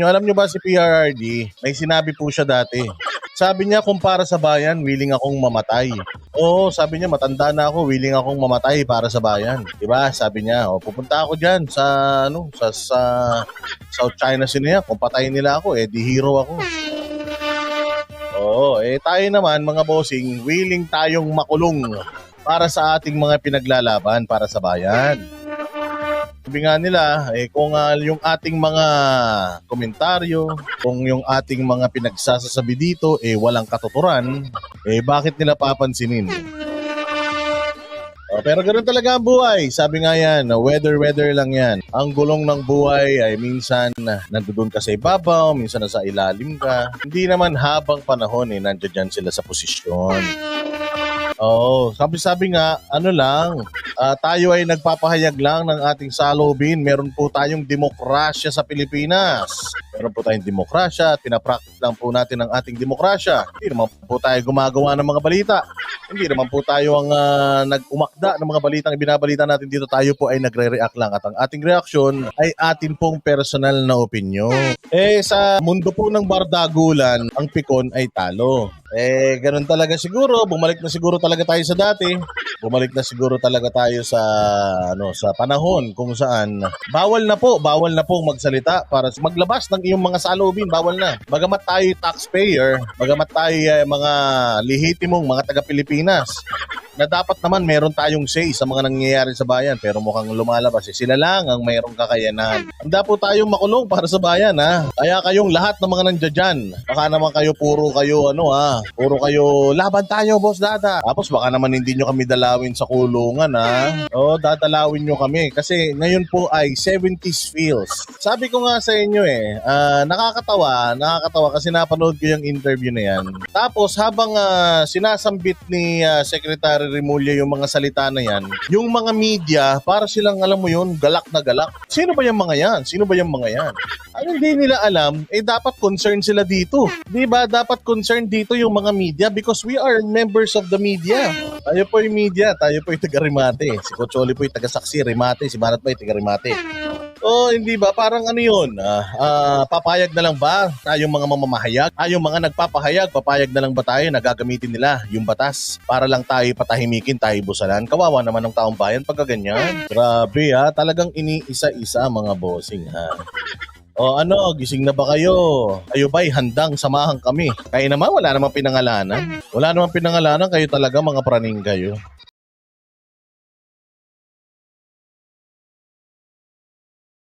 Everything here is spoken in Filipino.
Yung alam nyo ba si PRRD, may sinabi po siya dati. Sabi niya kung para sa bayan, willing akong mamatay. Oo, sabi niya matanda na ako, willing akong mamatay para sa bayan. 'Di ba? Sabi niya, oh, pupunta ako diyan sa ano, sa, sa South China Sea. Kung patayin nila ako, eh di hero ako. Oo, eh tayo naman mga bossing, willing tayong makulong para sa ating mga pinaglalaban para sa bayan. Sabi nga nila, eh, kung ah, yung ating mga komentaryo, kung yung ating mga pinagsasasabi dito, eh, walang katuturan, eh, bakit nila papansinin? Oh, pero ganoon talaga ang buhay. Sabi nga yan, weather-weather lang yan. Ang gulong ng buhay ay minsan nandoon ka sa ibabaw, minsan nasa ilalim ka. Hindi naman habang panahon eh, nandiyan sila sa posisyon. Oo, sabi-sabi nga, ano lang, ah, tayo ay nagpapahayag lang ng ating salubin. Meron po tayong demokrasya sa Pilipinas. Meron po tayong demokrasya at pinapractice lang po natin ang ating demokrasya. Hindi naman po tayo gumagawa ng mga balita. Hindi naman po tayo ang ah, nag-umakda ng mga balitang ibinabalita natin dito. Tayo po ay nagre-react lang at ang ating reaksyon ay atin pong personal na opinyon. Eh sa mundo po ng bardagulan, ang pikon ay talo. Eh ganun talaga siguro, bumalik na siguro talaga tayo sa dati. Bumalik na siguro talaga tayo sa ano sa panahon kung saan bawal na po, bawal na pong magsalita para maglabas ng iyong mga salubin, bawal na. Bagamat tayo taxpayer, bagamat tayo eh, mga lehitimong mga taga Pilipinas, na dapat naman meron tayong say sa mga nangyayari sa bayan pero mukhang lumalabas eh. Sila lang ang mayroong kakayanan. Handa po tayong makulong para sa bayan ha. Kaya kayong lahat ng mga nandiyan baka naman kayo puro kayo ano ha, puro kayo laban tayo boss dada. Tapos baka naman hindi nyo kami dalawin sa kulungan ha. O dadalawin nyo kami kasi ngayon po ay 70s feels. Sabi ko nga sa inyo eh, ah, nakakatawa, nakakatawa kasi napanood ko yung interview na yan. Tapos habang ah, sinasambit ni ah, Secretary Remulla yung mga salita na yan, yung mga media, para silang alam mo yun, galak na galak. Sino ba yung mga yan? Sino ba yung mga yan? Ang hindi nila alam, eh dapat concerned sila dito. Di ba? Dapat concerned dito yung mga media because we are members of the media. Tayo po yung media, tayo po yung taga-Rimate. Si Cocholi po yung taga-Saksi, Rimate. Si Barat pa yung taga-Rimate. O hindi ba? Parang ano yun? ah, ah, papayag na lang ba tayong mga mamamahayag? Ah, yung mga nagpapahayag, papayag na lang ba tayo na gagamitin nila yung batas para lang tayo patahimikin, tayo busalan? Kawawa naman ng taong bayan pagka ganyan. Grabe ha, talagang iniisa-isa mga bossing ha. O ano, gising na ba kayo? Kayo ba'y handang samahan kami? Kaya naman, wala namang pinangalanan. Wala namang pinangalanan, kayo talaga mga praning kayo.